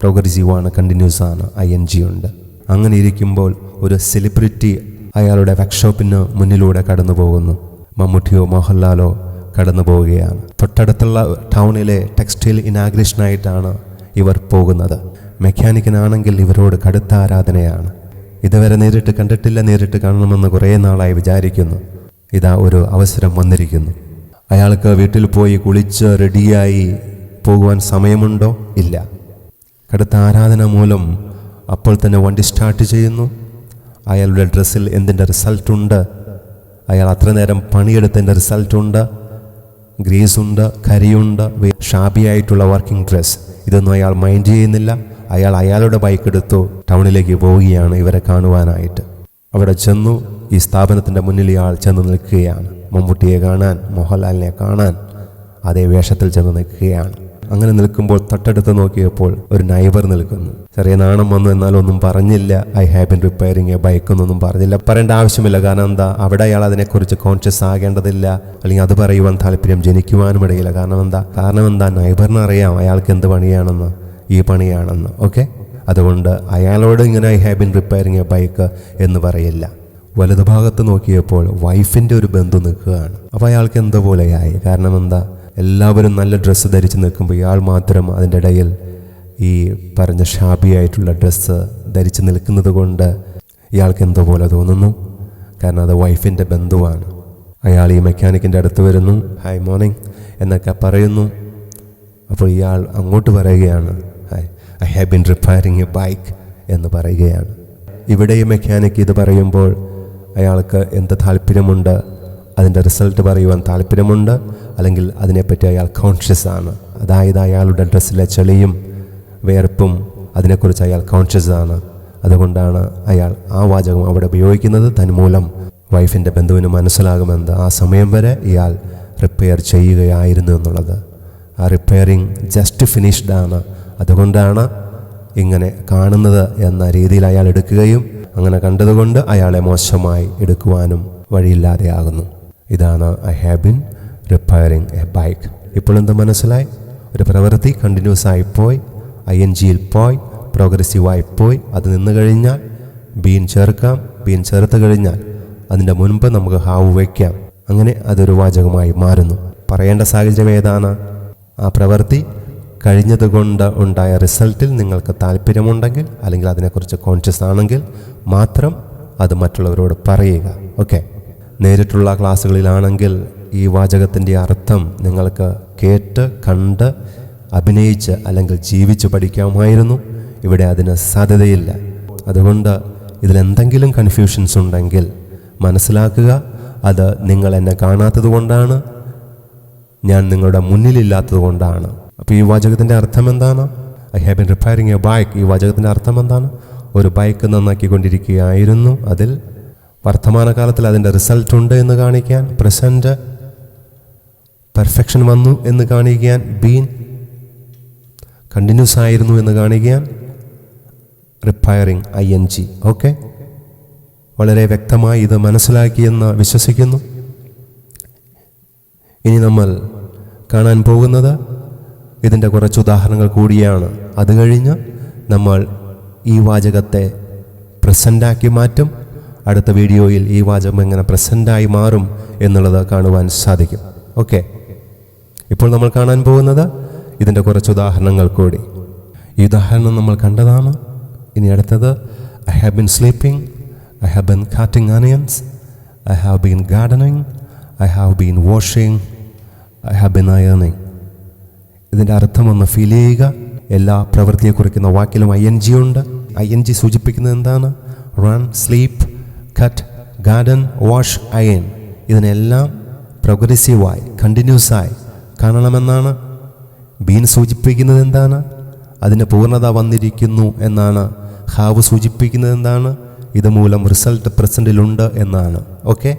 പ്രോഗ്രസീവാണ് കണ്ടിന്യൂസ് ആണ് ഐ എൻ ജി ഉണ്ട്. അങ്ങനെ ഇരിക്കുമ്പോൾ ഒരു സെലിബ്രിറ്റി അയാളുടെ വർക്ക്ഷോപ്പിന് മുന്നിലൂടെ കടന്നു പോകുന്നു മമ്മൂട്ടിയോ മോഹൻലാലോ കടന്നു പോവുകയാണ് തൊട്ടടുത്തുള്ള ടൗണിലെ ടെക്സ്റ്റൈൽ ഇനാഗ്രേഷനായിട്ടാണ് ഇവർ പോകുന്നത്. മെക്കാനിക്കിനാണെങ്കിൽ ഇവരോട് കടുത്ത ആരാധനയാണ്. ഇതുവരെ നേരിട്ട് കണ്ടിട്ടില്ല നേരിട്ട് കാണണമെന്ന് കുറേ നാളായി വിചാരിക്കുന്നു. ഇതാ ഒരു അവസരം വന്നിരിക്കുന്നു. അയാൾക്ക് വീട്ടിൽ പോയി കുളിച്ച് റെഡിയായി പോകുവാൻ സമയമുണ്ടോ? ഇല്ല. കടുത്ത ആരാധന മൂലം അപ്പോൾ തന്നെ വണ്ടി സ്റ്റാർട്ട് ചെയ്യുന്നു. അയാളുടെ ഡ്രസ്സിൽ എന്തിന്റെ റിസൾട്ട് ഉണ്ട് അയാൾ അത്ര നേരം പണിയെടുത്തതിന്റെ റിസൾട്ട് ഉണ്ട് ഗ്രീസ് ഉണ്ട് കരിയുണ്ട് ഷാബിയായിട്ടുള്ള വർക്കിംഗ് ഡ്രസ്സ് ഇതൊന്നും അയാൾ മൈൻഡ് ചെയ്യുന്നില്ല. അയാൾ അയാളുടെ ബൈക്ക് എടുത്തു ടൗണിലേക്ക് പോവുകയാണ് ഇവരെ കാണുവാനായിട്ട്. അവിടെ ചെന്നു ഈ സ്ഥാപനത്തിന്റെ മുന്നിൽ ഇയാൾ ചെന്ന് നിൽക്കുകയാണ്. മമ്മൂട്ടിയെ കാണാൻ മോഹൻലാലിനെ കാണാൻ അതേ വേഷത്തിൽ ചെന്ന് നിൽക്കുകയാണ്. അങ്ങനെ നിൽക്കുമ്പോൾ തൊട്ടടുത്ത് നോക്കിയപ്പോൾ ഒരു നൈബർ നിൽക്കുന്നു. ചെറിയ നാണം വന്നു എന്നാലും ഒന്നും പറഞ്ഞില്ല. I have been repairing a bike എന്നൊന്നും പറഞ്ഞില്ല. പറയേണ്ട ആവശ്യമില്ല. കാരണം എന്താ? അവിടെ അയാൾ അതിനെക്കുറിച്ച് കോൺഷ്യസ് ആകേണ്ടതില്ല. അല്ലെങ്കിൽ അത് പറയുവാൻ താല്പര്യം ജനിക്കുവാനും ഇടയില്ല. കാരണം എന്താ? കാരണം എന്താ? നൈബറിന് അറിയാം അയാൾക്ക് എന്ത് പണിയാണെന്ന്. ഈ പണിയാണെന്ന്. ഓക്കെ? അതുകൊണ്ട് അയാളോട് ഇങ്ങനെ I have been repairing a bike എന്ന് പറയില്ല. വലതുഭാഗത്ത് നോക്കിയപ്പോൾ വൈഫിന്റെ ഒരു ബന്ധു നിൽക്കുകയാണ്. അപ്പോൾ അയാൾക്ക് എന്തോ പോലെയായി? കാരണം എന്താ? എല്ലാവരും നല്ല ഡ്രസ്സ് ധരിച്ച് നിൽക്കുമ്പോൾ ഇയാൾ മാത്രം അതിന്റെ ഇടയിൽ ഈ പറഞ്ഞ ഷാബിയായിട്ടുള്ള ഡ്രസ്സ് ധരിച്ച് നിൽക്കുന്നത് കൊണ്ട് ഇയാൾക്ക് എന്തോ പോലെ തോന്നുന്നു? കാരണം അത് വൈഫിന്റെ ബന്ധുവാണ്. അയാൾ ഈ മെക്കാനിക്കിന്റെ അടുത്ത് വരുന്നു. ഹായ് മോർണിംഗ് എന്നൊക്കെ പറയുന്നു. അപ്പോൾ ഇയാൾ അങ്ങോട്ട് പറയുകയാണ്. Hi I have been repairing a bike എന്ന് പറയുകയാണ്. ഇവിടെ ഈ മെക്കാനിക് ഇത് പറയുമ്പോൾ അയാൾക്ക് എന്ത് താല്പര്യമുണ്ട് അതിന്റെ റിസൾട്ട് പറയുവാൻ താല്പര്യമുണ്ട് അല്ലെങ്കിൽ അതിനെപ്പറ്റി അയാൾ കോൺഷ്യസ് ആണ്. അതായത് അയാളുടെ ഡ്രസ്സിലെ ചെളിയും വേർപ്പും അതിനെക്കുറിച്ച് അയാൾ കോൺഷ്യസ് ആണ്. അതുകൊണ്ടാണ് അയാൾ ആ വാചകം അവിടെ ഉപയോഗിക്കുന്നത്. തന്മൂലം വൈഫിന്റെ ബന്ധുവിന് മനസ്സിലാകുമെന്ന് ആ സമയം വരെ ഇയാൾ റിപ്പയർ ചെയ്യുകയായിരുന്നു എന്നുള്ളത്. ആ റിപ്പയറിങ് ജസ്റ്റ് ഫിനിഷ്ഡ് ആണ്. അതുകൊണ്ടാണ് ഇങ്ങനെ കാണുന്നത് എന്ന രീതിയിൽ അയാൾ എടുക്കുകയും അങ്ങനെ കണ്ടതുകൊണ്ട് അയാളെ മോശമായി എടുക്കുവാനും വഴിയില്ലാതെയാകുന്നു. ഇതാണ് I have been repairing a bike ഇപ്പോൾ എന്ത് മനസ്സിലായി? ഒരു പ്രവൃത്തി കണ്ടിന്യൂസ് ആയി പോയി ഐ എൻ ജിയിൽ പോയി പ്രോഗ്രസീവായി പോയി അത് നിന്ന് കഴിഞ്ഞാൽ ബീൻ ചേർക്കാം ബീൻ ചേർത്ത് കഴിഞ്ഞാൽ അതിന്റെ മുൻപ് നമുക്ക് ഹാവ് വയ്ക്കാം അങ്ങനെ അതൊരു വാചകമായി മാറുന്നു. പറയേണ്ട സാഹചര്യം ഏതാണ്? ആ പ്രവൃത്തി കഴിഞ്ഞതുകൊണ്ട് ഉണ്ടായ റിസൾട്ടിൽ നിങ്ങൾക്ക് താല്പര്യമുണ്ടെങ്കിൽ അല്ലെങ്കിൽ അതിനെക്കുറിച്ച് കോൺഷ്യസ് ആണെങ്കിൽ മാത്രം അത് മറ്റുള്ളവരോട് പറയുക. ഓക്കെ നേരിട്ടുള്ള ക്ലാസ്സുകളിലാണെങ്കിൽ ഈ വാചകത്തിന്റെ അർത്ഥം നിങ്ങൾക്ക് കേട്ട് കണ്ട് അഭിനയിച്ച് അല്ലെങ്കിൽ ജീവിച്ച് പഠിക്കാമായിരുന്നു. ഇവിടെ അതിന് സാധ്യതയില്ല. അതുകൊണ്ട് ഇതിലെന്തെങ്കിലും കൺഫ്യൂഷൻസ് ഉണ്ടെങ്കിൽ മനസ്സിലാക്കുക. അത് നിങ്ങൾ എന്നെ കാണാത്തത് കൊണ്ടാണ്. ഞാൻ നിങ്ങളുടെ മുന്നിലില്ലാത്തത് കൊണ്ടാണ്. അപ്പോൾ ഈ വാചകത്തിന്റെ അർത്ഥം എന്താണ്? I have been repairing a bike ഈ വാചകത്തിന്റെ അർത്ഥം എന്താണ്? ഒരു ബൈക്ക് നന്നാക്കിക്കൊണ്ടിരിക്കുകയായിരുന്നു. അതിൽ വർത്തമാനകാലത്തിൽ അതിന്റെ റിസൾട്ട് ഉണ്ട് എന്ന് കാണിക്കാൻ പ്രസന്റ് പെർഫെക്ഷൻ വന്നു എന്ന് കാണിക്കാൻ ബീൻ കണ്ടിന്യൂസ് ആയിരുന്നു എന്ന് കാണിക്കാൻ repairing I N G okay? വളരെ വ്യക്തമായി ഇത് മനസ്സിലാക്കിയെന്ന് വിശ്വസിക്കുന്നു. ഇനി നമ്മൾ കാണാൻ പോകുന്നത് ഇതിന്റെ കുറച്ച് ഉദാഹരണങ്ങൾ കൂടിയാണ്. അത് കഴിഞ്ഞ് നമ്മൾ ഈ വാചകത്തെ പ്രസന്റാക്കി മാറ്റും. അടുത്ത വീഡിയോയിൽ ഈ വാചകം എങ്ങനെ പ്രസന്റായി മാറും എന്നുള്ളത് കാണുവാൻ സാധിക്കും. ഓക്കെ. ഇപ്പോൾ നമ്മൾ കാണാൻ പോകുന്നത് ഇതിന്റെ കുറച്ച് ഉദാഹരണങ്ങൾ കൂടി. ഈ ഉദാഹരണം നമ്മൾ കണ്ടതാണ്. ഇനി അടുത്തത് I have been sleeping I have been cutting onions I have been gardening I have been washing I have been ironing ഇതിന്റെ അർത്ഥം ഒന്ന് ഫീൽ ചെയ്യുക. എല്ലാ പ്രവൃത്തിയെ കുറിക്കുന്ന വാക്കിലും ഐ എൻ ജി ഉണ്ട്. ഐ എൻ ജി സൂചിപ്പിക്കുന്നത് എന്താണ്? Run sleep cut garden wash iron ഇതിനെല്ലാം പ്രോഗ്രസീവായി കണ്ടിന്യൂസ് ആയി കാണണമെന്നാണ്. ബീൻ സൂചിപ്പിക്കുന്നത് എന്താണ്? അതിന് പൂർണത വന്നിരിക്കുന്നു എന്നാണ്. ഹാവ് സൂചിപ്പിക്കുന്നത് എന്താണ്? ഇതുമൂലം റിസൾട്ട് പ്രസന്റിലുണ്ട് എന്നാണ്. ഓക്കെ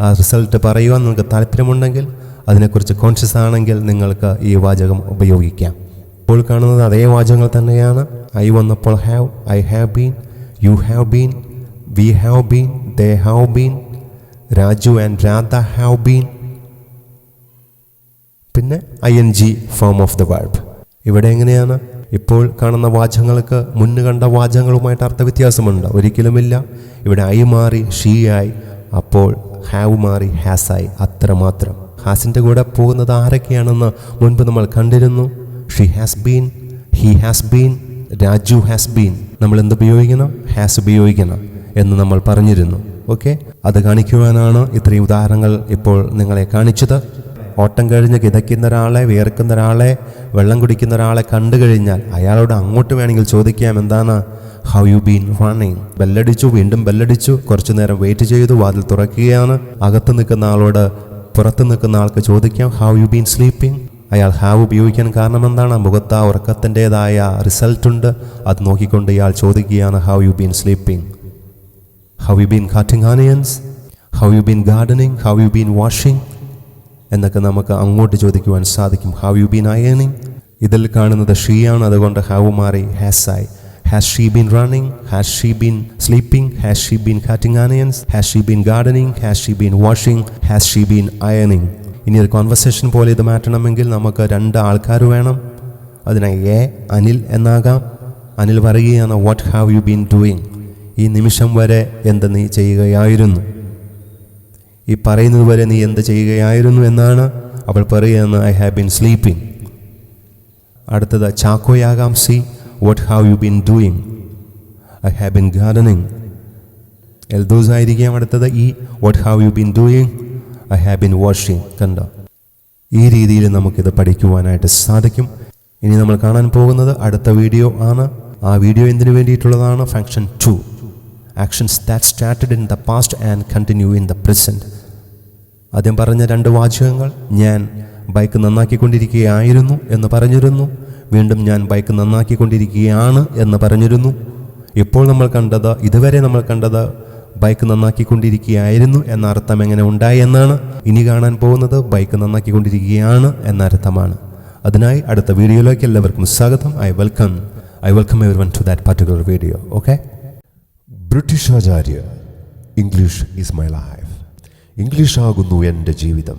ആ റിസൾട്ട് പറയുവാൻ നിങ്ങൾക്ക് താല്പര്യമുണ്ടെങ്കിൽ അതിനെക്കുറിച്ച് കോൺഷ്യസ് ആണെങ്കിൽ നിങ്ങൾക്ക് ഈ വാചകം ഉപയോഗിക്കാം. ഇപ്പോൾ കാണുന്നത് അതേ വാചകങ്ങൾ തന്നെയാണ്. ഐ വന്നപ്പോൾ have I have been you have been we have been they have been Raju and Radha have been പിന്നെ I N G form of the verb ഇവിടെ എങ്ങനെയാണ്? ഇപ്പോൾ കാണുന്ന വാചകങ്ങൾക്ക് മുന്ന് കണ്ട വാചകങ്ങളുമായിട്ട് അർത്ഥവ്യത്യാസമുണ്ട്. ഒരിക്കലുമില്ല. ഇവിടെ ഐ മാറി ഷീ ആയി. അപ്പോൾ ഹാവ് മാറി ഹാസ് ആയി. അത്രമാത്രം. ഹാസിന്റെ കൂടെ പോകുന്നത് ആരൊക്കെയാണെന്ന് മുൻപ് നമ്മൾ കണ്ടിരുന്നു. She has been he has been Raju has been നമ്മൾ എന്ത് ഉപയോഗിക്കണം ഹാസ് ഉപയോഗിക്കണം എന്ന് നമ്മൾ പറഞ്ഞിരുന്നു. ഓക്കെ അത് കാണിക്കുവാനാണ് ഇത്രയും ഉദാഹരണങ്ങൾ ഇപ്പോൾ നിങ്ങളെ കാണിച്ചത്. ഓട്ടം കഴിഞ്ഞ് കിതയ്ക്കുന്ന ഒരാളെ വിയർക്കുന്ന ഒരാളെ വെള്ളം കുടിക്കുന്ന ഒരാളെ കണ്ടു കഴിഞ്ഞാൽ അയാളോട് അങ്ങോട്ട് വേണമെങ്കിൽ ചോദിക്കാം എന്താണ്? ഹൗ യു ബീൻ റണ്ണിങ് ബെല്ലടിച്ചു വീണ്ടും ബെല്ലടിച്ചു കുറച്ചു നേരം വെയിറ്റ് ചെയ്തു വാതിൽ തുറക്കുകയാണ്. അകത്ത് നിൽക്കുന്ന ആളോട് പുറത്ത് നിൽക്കുന്ന ആൾക്ക് ചോദിക്കാം ഹൗ യു ബീൻ സ്ലീപ്പിംഗ് അയാൾ ഹാവ് ഉപയോഗിക്കാൻ കാരണം എന്താണ് മുഖത്ത് ആ ഉറക്കത്തിന്റെതായ റിസൾട്ട് ഉണ്ട്. അത് നോക്കിക്കൊണ്ട് ഇയാൾ ചോദിക്കുകയാണ് how you been sleeping how you been cutting onions how you been gardening how you been washing എന്നൊക്കെ നമുക്ക് അങ്ങോട്ട് ചോദിക്കുവാൻ സാധിക്കും. ഹൗ യു ബീൻ അയണിങ് ഇതിൽ കാണുന്നത് ഷീയാണ് അതുകൊണ്ട് ഹാവ് മാറി ഹാസ് ആയി has she been running has she been sleeping has she been cutting onions has she been gardening has she been washing has she been അയണിങ് ഇനി ഒരു കോൺവെർസേഷൻ പോലെ ഇത് മാറ്റണമെങ്കിൽ നമുക്ക് രണ്ട് ആൾക്കാർ വേണം. അതിന് എ അനിൽ എന്നാകാം. അനിൽ പറയുകയാണ് what have you been doing ഈ നിമിഷം വരെ എന്ത് നീ ചെയ്യുകയായിരുന്നു? ഈ പറയുന്നത് വരെ നീ എന്ത് ചെയ്യുകയായിരുന്നു എന്നാണ് അവൾ പറയുകയെന്ന് ഐ ഹാവ് ബീൻ സ്ലീപ്പിംഗ് അടുത്തത് ചാക്കോയാകാം C. What have you been doing I have been gardening Eldhose ആയിരിക്കാം അടുത്തത് ഈ what have you been doing I have been washing കണ്ട? ഈ രീതിയിൽ നമുക്കിത് പഠിക്കുവാനായിട്ട് സാധിക്കും. ഇനി നമ്മൾ കാണാൻ പോകുന്നത് അടുത്ത വീഡിയോ ആണ്. ആ വീഡിയോ എന്തിനു വേണ്ടിയിട്ടുള്ളതാണ്? Function to actions that started in the past and continue in the present ആദ്യം പറഞ്ഞ രണ്ട് വാചകങ്ങൾ. ഞാൻ ബൈക്ക് നന്നാക്കിക്കൊണ്ടിരിക്കുകയായിരുന്നു എന്ന് പറഞ്ഞിരുന്നു. വീണ്ടും ഞാൻ ബൈക്ക് നന്നാക്കിക്കൊണ്ടിരിക്കുകയാണ് എന്ന് പറഞ്ഞിരുന്നു. ഇപ്പോൾ നമ്മൾ കണ്ടത് ഇതുവരെ നമ്മൾ കണ്ടത് ബൈക്ക് നന്നാക്കിക്കൊണ്ടിരിക്കുകയായിരുന്നു എന്ന അർത്ഥം എങ്ങനെ ഉണ്ടായി എന്നാണ്. ഇനി കാണാൻ പോകുന്നത് ബൈക്ക് നന്നാക്കിക്കൊണ്ടിരിക്കുകയാണ് എന്ന അർത്ഥമാണ് അതിനായി അടുത്ത വീഡിയോയിലേക്ക് എല്ലാവർക്കും സ്വാഗതം. I welcome I welcome everyone to that particular video okay British Acharya English is my life English ആകുന്നു എന്റെ ജീവിതം.